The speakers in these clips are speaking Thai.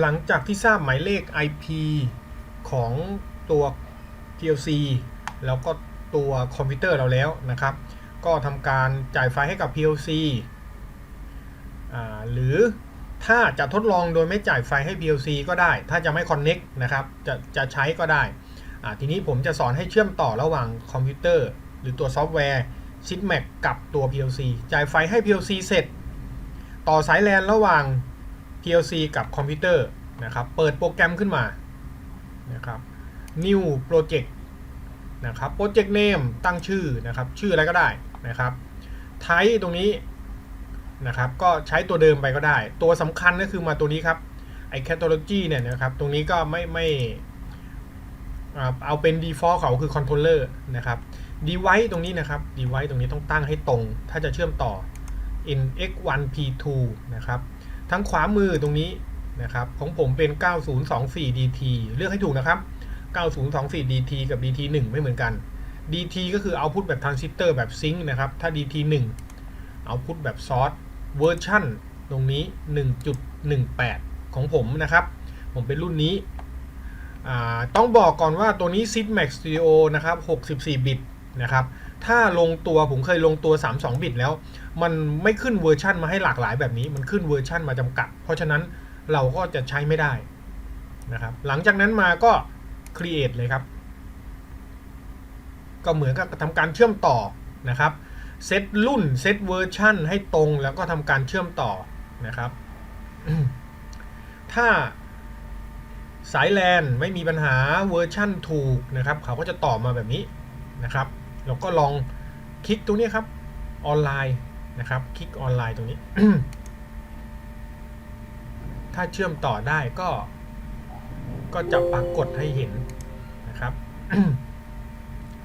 หลังจากที่ทราบหมายเลข IP ของตัว PLC แล้วก็ตัวคอมพิวเตอร์เราแล้วนะครับ ก็ทำการจ่ายไฟให้กับ PLC หรือถ้าจะทดลองโดยไม่จ่ายไฟให้ PLC ก็ได้ ถ้าจะไม่ Connect นะครับ จะจะใช้ก็ได้ ทีนี้ผมจะสอนให้เชื่อมต่อระหว่างคอมพิวเตอร์ หรือตัวซอฟต์แวร์ s i t m a c กับตัว PLC จ่ายไฟให้ PLC เสร็จ ต่อสายแลนระหว่าง PLC กับคอมพิวเตอร์นะครับ เปิดโปรแกรมขึ้นมานะครับ New Project นะครับ Project Name ตั้งชื่อนะครับ ชื่ออะไรก็ได้นะครับ Type ตรงนี้นะครับ ก็ใช้ตัวเดิมไปก็ได้ ตัวสำคัญก็คือมาตัวนี้ครับไอ Catalog เนี่ยนะครับ ตรงนี้ก็ไม่ไม่เอาเป็น default เขาคือ controller นะครับ device ตรงนี้นะครับ device ตรงนี้ต้องตั้งให้ตรง ถ้าจะเชื่อมต่อ nx1p2 นะครับ ทั้งขวามือตรงนี้นะครับ ของผมเป็น 9024dt เลือกให้ถูกนะครับ 9024dt กับ dt1 ไม่เหมือนกัน dt ก็คือ output แบบ transistor แบบ sync นะครับ ถ้า dt1 output แบบ source เวอร์ชันตรงนี้ 1.18 ของผมนะครับ ผมเป็นรุ่นนี้ ต้องบอกก่อนว่าตัวนี้ SIDMAX Studio นะครับ 64 บิต นะครับ ถ้าลงตัวผมเคยลงตัว 32 บิตแล้ว มันไม่ขึ้นเวอร์ชันมาให้หลากหลายแบบนี้ มันขึ้นเวอร์ชันมาจำกัด เพราะฉะนั้นเราก็จะใช้ไม่ได้นะครับ หลังจากนั้นมาก็ create เลยครับ ก็เหมือนกับทำการเชื่อมต่อนะครับ เซตรุ่น เซตเวอร์ชันให้ตรง แล้วก็ทำการเชื่อมต่อนะครับ ถ้าสายแลนไม่มีปัญหาเวอร์ชั่นถูกนะครับ เขาก็จะตอบมาแบบนี้นะครับ เราก็ลองคลิกตรงนี้ครับออนไลน์นะครับ คลิกออนไลน์ตรงนี้ ถ้าเชื่อมต่อได้ก็ ก็จะปรากฏให้เห็นนะครับ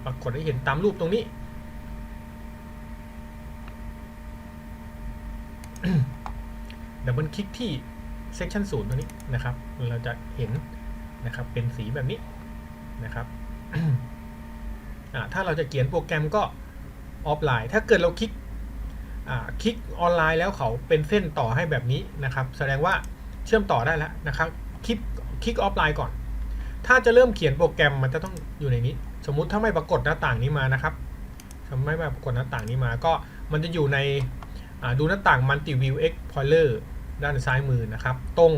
ปรากฏให้เห็นตามรูปตรงนี้ เดับเบิลคลิกที่ section 0ตรงนี้นะครับ เราจะเห็นนะครับ เป็นสีแบบนี้นะครับ ถ้าเราจะเขียนโปรแกรมก็ออฟไลน์ ถ้าเกิดเราคลิกอ่าคลิกออนไลน์แล้วเขาเป็นเส้นต่อให้แบบนี้นะครับ แสดงว่าเชื่อมต่อได้แล้วนะครับ คลิกคลิกออฟไลน์ก่อน ถ้าจะเริ่มเขียนโปรแกรมมันจะต้องอยู่ในนี้ สมมุติถ้าไม่ปรากฏหน้าต่างนี้มานะครับถ้าไม่ปรากฏหน้าต่างนี้มา ก็มันจะอยู่ในดูหน้าต่าง Multi View Explorer ด้านซ้ายมือนะครับ ตรง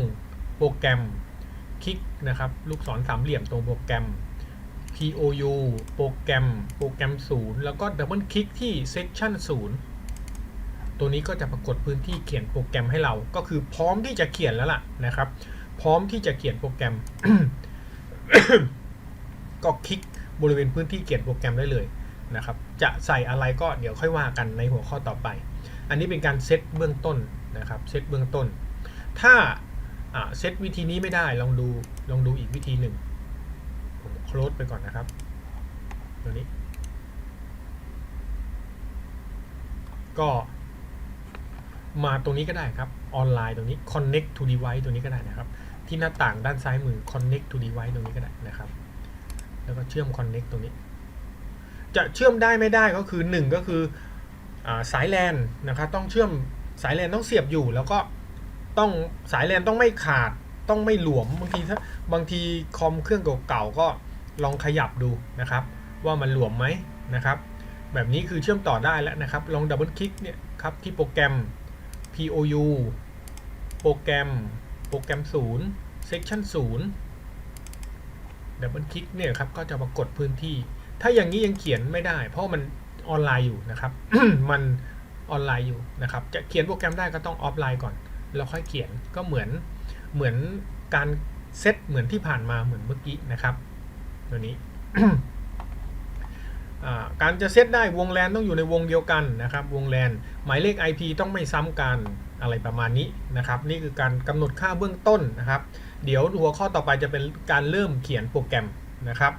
โปรแกรมคลิกนะครับ ลูกศรสามเหลี่ยมตรงโปรแกรม POU โปรแกรม โปรแกรม 0 แล้วก็ดับเบิลคลิกที่ Section 0 ตัวนี้ก็จะปรากฏพื้นที่เขียนโปรแกรมให้เรา ก็คือพร้อมที่จะเขียนแล้วล่ะนะครับ พร้อมที่จะเขียนโปรแกรม ก็คลิกบริเวณพื้นที่เขียนโปรแกรมได้เลยนะครับ จะใส่อะไรก็เดี๋ยวค่อยว่ากันในหัวข้อต่อไป อันนี้เป็นการเซตเบื้องต้นนะครับ เซตเบื้องต้น ถ้าเซตวิธีนี้ไม่ได้ลองดู ลองดูอีกวิธีหนึ่ง คลดไปก่อนนะครับ ตัวนี้ ก็มาตรงนี้ก็ได้ครับออนไลน์ตรงนี้ connect to device ตัวนี้ก็ได้นะครับ ที่หน้าต่างด้านซ้ายมือ connect to device ตรงนี้ก็ได้นะครับ แล้วก็เชื่อม connect ตรงนี้ จะเชื่อมได้ไม่ได้ก็คือ 1 ก็คืออสายแลนนะครับต้องเชื่อมสายแลนต้องเสียบอยู่ แล้วก็ต้องสายแลนต้องไม่ขาดต้องไม่หลวมบางทีถ้าบางทีคอมเครื่องเก่าๆก็ ลองขยับดูนะครับ ว่ามันหลวมไหมนะครับ แบบนี้คือเชื่อมต่อได้แล้วนะครับ ลองดับเบิลคลิกเนี่ยครับที่โปรแกรม POU โปรแกรม โปรแกรม 0 section 0ดับเบิลคลิกเนี่ยครับก็จะปรากฏพื้นที่ ถ้าอย่างนี้ยังเขียนไม่ได้ เพราะมันออนไลน์อยู่นะครับ มันออนไลน์อยู่นะครับ จะเขียนโปรแกรมได้ก็ต้องออฟไลน์ก่อน แล้วค่อยเขียนก็เหมือนเหมือนการเซตเหมือนที่ผ่านมาเหมือนเมื่อกี้นะครับ ตัวนี้การจะเซตได้วงแลนต้องอยู่ในวงเดียวกันนะครับ วงแลนหมายเลข IP ต้องไม่ซ้ำกันอะไรประมาณนี้นะครับ นี่คือการกำหนดค่าเบื้องต้นนะครับ เดี๋ยวหัวข้อต่อไปจะเป็นการเริ่มเขียนโปรแกรมนะครับ